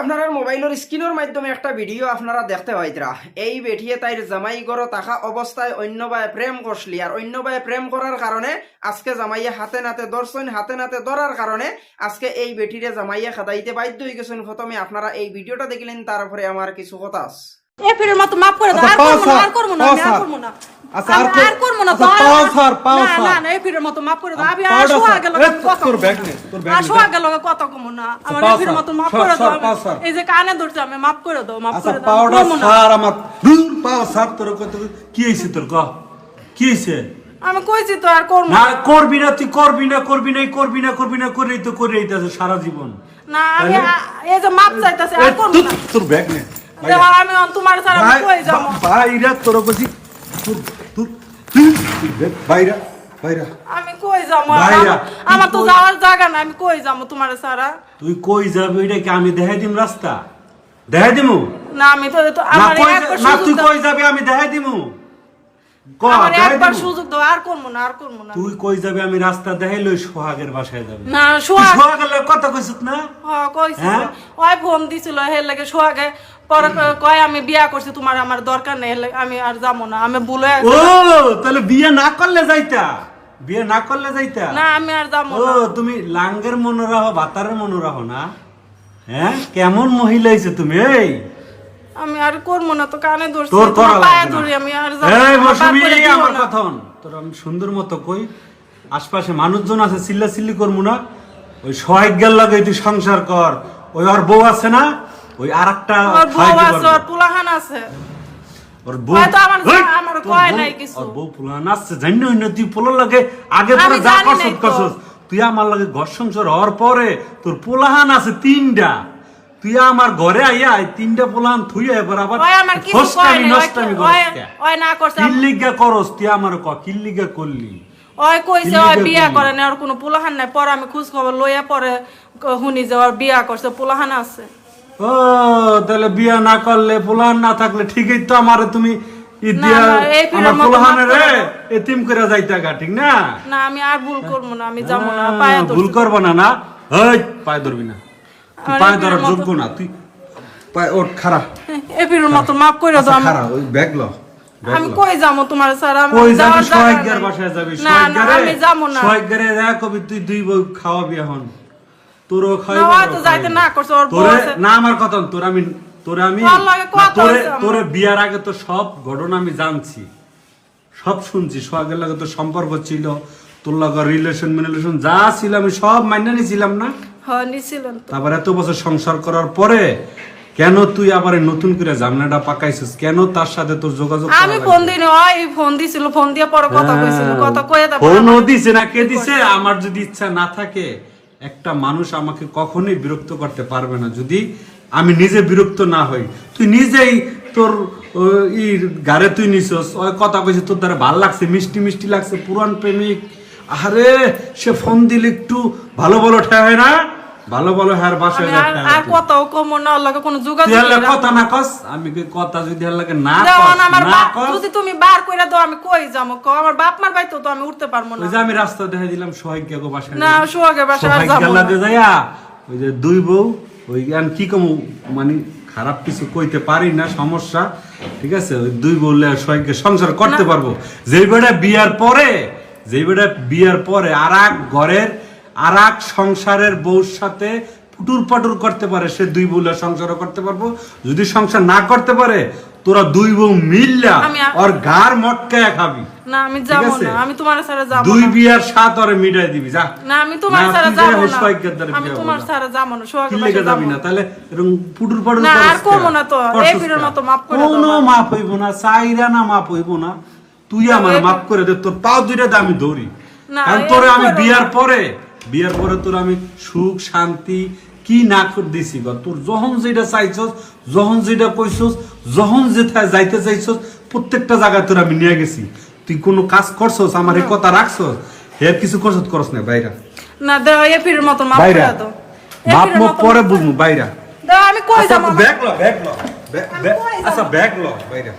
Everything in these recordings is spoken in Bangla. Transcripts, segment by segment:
আপনারা মোবাইলের স্ক্রিনের মাধ্যমে একটা ভিডিও আপনারা দেখতে পাইতরা। এই বেটিয়ে তাইর জামাই গড় থাকা অবস্থায় অন্য বায়ে প্রেম করসলি আর অন্য বায়ে প্রেম করার কারণে আজকে জামাইয়ে হাতে নাতে ধরছেন হাতে নাতে ধরার কারণে আজকে এই বেটিরে জামাইয়ে খাদাইতে বাধ্য হয়ে গেছেন প্রথমে আপনারা এই ভিডিওটা দেখলেন, তারপরে আমার কিছু কথা আছে। এ ফিরের মতো মাফ করে দাও আচ্ছা, আর করব না আর করব না আমি আর করব না। আচ্ছা, আর আমি কর- আর করব না আচ্ছা, তো, পাও আর- পাও স্যার। না না এই ফিরের মতো মাফ করে দাও আমি আর তোর ব্যাগ নে, তোর ব্যাগ আর না। আমার পাও এই মতো মাফ করে দাও যে কানে আমি মাফ করে দাও মাফ আচ্ছা করে দাও পাওটা স্যার আমার দূর পাও স্যার তোর কত কি হয়েছে তোর ক কি হয়েছে? আমি কইছি তো আর করব না। করবি না তুই করবি না করবি না করবি না করবি না করেই তো করে আছে সারা জীবন। না আমি এই যে মাপ চাইতাছি আর করব না। তোর ব্যাগ নে। আমি অন তোমার ছাড়া আমি কই যাব? বাইরা তোর কছি তোর তোর তুই বাইরা বাইরা আমি কই যাব? ভাইয়া, আমার- আমার তো তুই কই- যাওয়ার জায়গা না আমি কই যাব তোমার ছাড়া? তুই কই যাবি এটা কি আমি দেখাই দিম রাস্তা? দেখাই দিমু? না আমি তো তো আমার না তুই কই যাবি আমি দেখাই দিমু? আমার একবার সুযোগ দাও আর করব না আর করব না। তুই কই যাবি? আমি রাস্তা দেখাই লই সোহাগের বাসায় যাবি। না সোহাগ সোহাগের লগে কথা কইছিস না? হ্যাঁ? কইছিল? ওই ফোন দিছিল হের লাগে সোহাগে। পরে কয় আমি বিয়া করছি তোমার আমার দরকার নেই আমি আর যাব না। আমি ও তাহলে বিয়ে না করলে যাইতা? বিয়ে না করলে যাইতা? না আমি আর যাব ও তুমি লাঙ্গের মনে রাখো বাতারের মনে রাখো না? হ্যাঁ? কেমন মহিলা হইছে তুমি এই? আমি আর করব না তো কানে ধরছি তোর করা পায়ে লাগবে ধরি না। আমি আর যাব এই আমার মৌসুমী, বাপ করে দিও আমার না। কথন তোর আমি সুন্দর মতো কই আশপাশে মানুষজন আছে চিল্লা চিল্লি করব না ওই সহায়জ্ঞার লাগে তুই সংসার কর ওই ওর বউ আছে না ওই আর একটা ওর বউ আছে ওর পুলাহান আছে ওর বউ হয়তো আমার ওই, আমার তোর কয় বউ- নাই কিছু। ওর বউ পুলান আসছে জানি না তুই পোলার লাগে আগে আমি পরে যা জানি করছস নাই তো। করছস তুই আমার লাগে ঘর সংসার হওয়ার পরে তোর পোলাহান আছে তিনটা তুই আমার ঘরে আইয়া তিনটা পোলাহান থুই এবার আবার ফসকামি নষ্টামি ওই- না করছে। কিল্লিগা করস তুই আমার ক কিল্লিগা করলি? ওই কইছে ওই বিয়া করে না ওর কোনো পুলাহান নাই। পরে আমি খোঁজ খবর লইয়া পরে শুনি যে ওর বিয়া করছে পুলাহান আছে। ও তাহলে বিয়া না করলে পোলাহান না থাকলে ঠিকই তো আমারে তুমি ভুল করব না না। পায়ে ধরার যোগ্য না তুই পায়ে ওঠ খারা এ মতো মাফ করে দাও ওই ব্যাগ ল আমি কই যাব তোমার স্যার? আমি কই যাবি? বাসায় যাবি? আমি যাব না। কবি তুই দুই বউ খাওয়াবি এখন। তোরও না, তো যাইতে না করছে, ওর তোরে। না আমার কথা তোর আমি তোরে আমি তোরে তোরে বিয়ার আগে তো সব ঘটনা আমি জানছি। সব শুনছি। সোহাগের লাগে তো সম্পর্ক ছিল তোর লগে রিলেশন মিলেশন যা ছিল আমি সব মাইনে নিছিলাম না? হ্যাঁ তো। তারপর এত বছর সংসার করার পরে কেন তুই আবার নতুন করে জামনাটা পাকাইছিস? কেন তার সাথে তোর যোগাযোগ আমি ফোন দিই ওই ফোন দিছিল ফোন দিয়ে পরে কথা কইছিল কথা কয়ে দেবো। হ্যাঁ। ফোনও দিছে না কে দিছে? আমার যদি ইচ্ছা না থাকে একটা মানুষ আমাকে কখনোই বিরক্ত করতে পারবে না। যদি আমি নিজে বিরক্ত না হই তুই নিজেই তোর ই গারে তুই নিছস ওই কথা কইছে তোর দ্বারা ভালো লাগছে মিষ্টি মিষ্টি লাগছে পুরান প্রেমিক। আরে সে ফোন দিলে একটু ভালো ভালো ঠেয় না? ভালো ভালো হ্যার যা আর- আর। কথাও কম না লগে কোনো যোগাযোগ তুই হলে কথা না কস আমি কি কথা যদি হলে লাগে না যেমন আমার বাপ যদি তুমি বার কইরা দাও আমি কই যাব? কও আমার বাপ মার বাইতো তো তো আমি উঠতে পারব না। ওই যে আমি রাস্তা দেখে দিলাম সোহাগ্য গো বাসায় না সোহাগের বাসায় আর সোহাগ্য যাব লাগে না। যাইয়া ওই যে দুই বউ ওই গান কি কম মানে খারাপ কিছু কইতে পারি না সমস্যা ঠিক আছে? ওই দুই বললে সোহাগ্য সংসার করতে পারব। যেই বেটা বিয়ার পরে যেই বেটা বিয়ার পরে আর এক ঘরের আর এক সংসারের বউর সাথে পুটুর পাটুর করতে পারে সে দুই বউলে সংসারও করতে পারব। যদি সংসার না করতে পারে তোরা দুই বউ মিললা আমি আ- ওর গার মটকায় খাবি। না আমি যাব না আমি তোমার সাথে যাব দুই বিয়ার সাত ওরে মিটাই দিবি যা। না আমি তোমার না, সাথে তুই যাব না। আমি তোমার হব না। না সোহাগের কি যাবি না না। তাহলে এরকম পুটুর পাটুর না, আর করব না তো। এই ফিরের মতো মাফ করে কোনো মাপ হইব না চাইরা না মাপ হইব না। তুই আমার মাপ করে দে তোর পাও দুইটা দে আমি ধরি কারণ তোরে আমি বিয়ার পরে বিয়ার পরে তোর আমি সুখ শান্তি কি না করে দিছি গো? তোর যখন যেটা চাইছস যখন যেটা কইছস যখন যেথায় যাইতে চাইছস প্রত্যেকটা জায়গায় তোর আমি নিয়ে গেছি। তুই কোনো কাজ করছস আমার এই কথা রাখছস? এর কিছু করছস করস না বাইরা। না দাও এ ফিরের মতো মাফ বাইরা। এ মুখ পরে বুঝব বাইরা। দাও আমি কই আচ্ছা যাব? ব্যাগ ল ব্যাগ ল? আচ্ছা ব্যাগ ল বাইরা।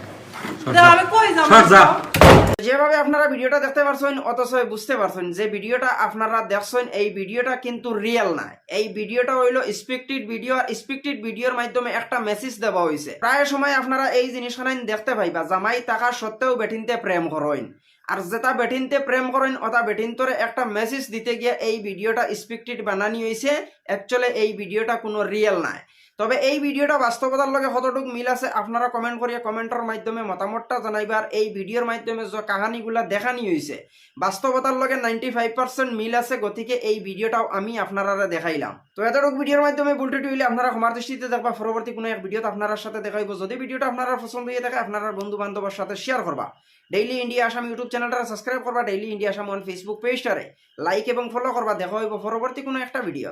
যেভাবে আপনারা ভিডিওটা দেখতে পারছেন অথচ বুঝতে পারছেন যে ভিডিওটা আপনারা দেখছেন এই ভিডিওটা কিন্তু রিয়েল না। এই ভিডিওটা হইল স্পিকটিড ভিডিও আর স্পিকটিড ভিডিওর মাধ্যমে একটা মেসেজ দেওয়া হয়েছে প্রায় সময় আপনারা এই জিনিসখান দেখতে পাইবা জামাই টাকা সত্ত্বেও বেঠিনতে প্রেম করেন। আর যেটা বেঠিনতে প্রেম করেন ওটা বেঠিনতরে একটা মেসেজ দিতে গিয়ে এই ভিডিওটা স্পেক্টেড বানানি হয়েছে অ্যাকচুয়ালি এই ভিডিওটা কোনো রিয়েল নাই। তবে এই ভিডিওটা বাস্তবতার লগে কতটুক মিল আছে, আপনারা কমেন্ট করিয়া কমেন্টের মাধ্যমে মতামতটা জানাইবার এই ভিডিওর মাধ্যমে যে কাহানিগুলা দেখানি হয়েছে বাস্তবতার লগে নাইনটি ফাইভ পার্সেন্ট মিল আছে, গতিকে এই ভিডিওটাও আমি আপনারা দেখাইলাম তো এতটুক ভিডিওর মাধ্যমে বুলটি টুইলে আপনারা ক্ষমার দৃষ্টিতে দেখবা, পরবর্তী কোনো এক ভিডিওতে আপনার সাথে দেখাইব। যদি ভিডিওটা আপনারা পছন্দ হয়ে থাকে, আপনারা বন্ধু বান্ধবের সাথে শেয়ার করবা ডেইলি ইন্ডিয়া আসাম ইউটিউব চ্যানেলটা সাবস্ক্রাইব করবা ডেইলি ইন্ডিয়া সামন ফেসবুক পেজটারে লাইক এবং ফলো করবা, দেখা হইব পরবর্তী কোনো একটা ভিডিও